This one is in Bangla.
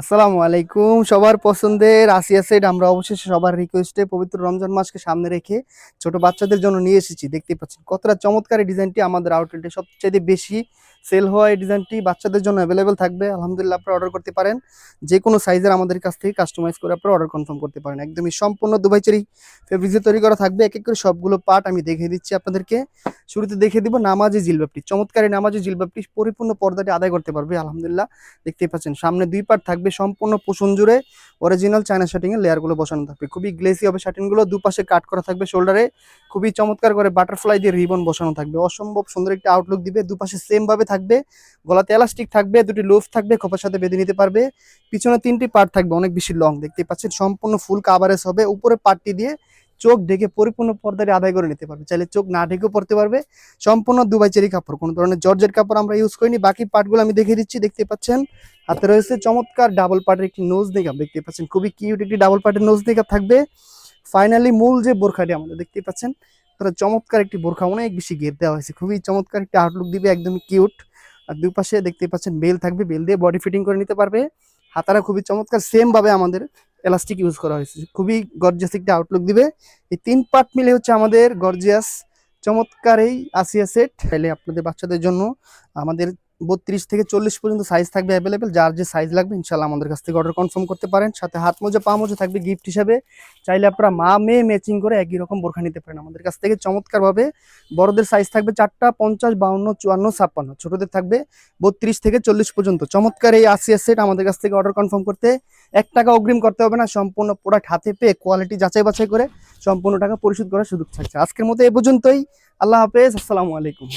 আসসালামু আলাইকুম। সবার পছন্দের আসিয়া সেট আমরা অবশেষে সবার রিকোয়েস্টে পবিত্র রমজান মাসকে সামনে রেখে ছোট বাচ্চাদের জন্য নিয়ে এসেছি। দেখতে পাচ্ছেন কতটা চমৎকার ডিজাইনটি আমাদের আউটলেটে সবচেয়ে বেশি সেল হওয়া এই ডিজাইনটি বাচ্চাদের জন্য অ্যাভেলেবেল থাকবে। আলহামদুলিল্লাহ আপনারা অর্ডার করতে পারেন। যে কোনো সাইজের আমাদের কাছ থেকে কাস্টমাইজ করে আপনারা অর্ডার কনফার্ম করতে পারেন। একদমই সম্পূর্ণ দুবাই চেরি ফেব্রিক্সে তৈরি করা থাকবে। এক এক করে সবগুলো পার্ট আমি দেখিয়ে দিচ্ছি আপনাদেরকে। শুরুতে দেখিয়ে দিব নামাজি জিলবাপটি চমৎকারী নামাজি জিলবাপটি পরিপূর্ণ পর্দাটি আদায় করতে পারবে। আলহামদুলিল্লাহ। দেখতেই পাচ্ছেন সামনে দুই পার্ট থাকবে। সম্পূর্ণ পোষণ জুড়ে অরিজিনাল চায়না শার্টিং এর লেয়ারগুলো বসানো থাকবে। খুবই গ্লেসি হবে শার্টিংগুলো, দুপাশে কাট করা থাকবে শোল্ডারে খুবই চমৎকার করে বাটারফ্লাই দিয়ে রিবন বসানো থাকবে। অসম্ভব সুন্দর একটা আউটলুক দিবে। দুপাশে সেম ভাবে থাকবে। গলাতে এলাস্টিক থাকবে, দুটি লুফ থাকবে, খোপার সাথে বেঁধে নিতে পারবে। পিছনে তিনটি পার্ট থাকবে, অনেক বেশি লং দেখতে পাচ্ছেন। সম্পূর্ণ ফুল কাভারেজ হবে। উপরে পার্টটি দিয়ে চোখ ঢেকে পরিপূর্ণ পর্দাটি আদায় করে নিতে পারবে। চাইলে চোখ না ঢেকেও পড়তে পারবে। সম্পূর্ণ দুবাই চেরি কাপড়, কোনো ধরনের জর্জের কাপড় আমরা ইউজ করিনি। বাকি পার্টগুলো আমি দেখে দিচ্ছি দেখতে পাচ্ছেন। হাতে রয়েছে চমৎকার ডাবল পার্টের একটি নোজ মেকআপ দেখতে পাচ্ছেন। খুবই কিউট একটি ডাবল পার্টের নোজ মেকআপ থাকবে। ফাইনালি মূল যে বোরখাটি আমাদের দেখতে পাচ্ছেন, তারা চমৎকার একটি বোরখা, অনেক বেশি ঘের দেওয়া হয়েছে। খুবই চমৎকার একটি আউটলুক দিবে, একদমই কিউট আর দুই পাশে দেখতে পাচ্ছেন, বেল থাকবে, বেল দিয়ে বডি ফিটিং করে নিতে পারবে। হাতারা খুবই চমৎকার সেম ভাবে আমাদের এলাস্টিক ইউজ করা হয়েছে। খুবই গর্জিয়াস একটি আউটলুক দিবে। এই তিন পার্ট মিলে হচ্ছে আমাদের গর্জিয়াস চমৎকার এই আসিয়া সেট তাহলে আপনাদের বাচ্চাদের জন্য আমাদের বত্রিশ থেকে চল্লিশ পর্যন্ত সাইজ থাকবে অ্যাভেলেবেল যার যে সাইজ লাগবে ইনশাল্লাহ আমাদের কাছ থেকে অর্ডার কনফার্ম করতে পারেন। সাথে হাত মোজা, পা মোজা থাকবে গিফট হিসাবে। চাইলে আপনারা মা, মেয়ে ম্যাচিং করে একই রকম বোরখা নিতে পারেন। আমাদের কাছ থেকে চমৎকারভাবে বড়দের সাইজ থাকবে চারটা, পঞ্চাশ, বাউন্ন, চুয়ান্ন, ছাপ্পান্ন। ছোটদের থাকবে বত্রিশ থেকে চল্লিশ পর্যন্ত। চমৎকার এই আসিয়া সেট আমাদের কাছ থেকে অর্ডার কনফার্ম করতে এক টাকা অগ্রিম করতে হবে না। সম্পূর্ণ প্রোডাক্ট হাতে পেয়ে কোয়ালিটি যাচাই বাছাই করে সম্পূর্ণ টাকা পরিশোধ করার সুযোগ থাকছে। আজকের মতো এ পর্যন্তই। আল্লাহ হাফেজ। আসসালামু আলাইকুম।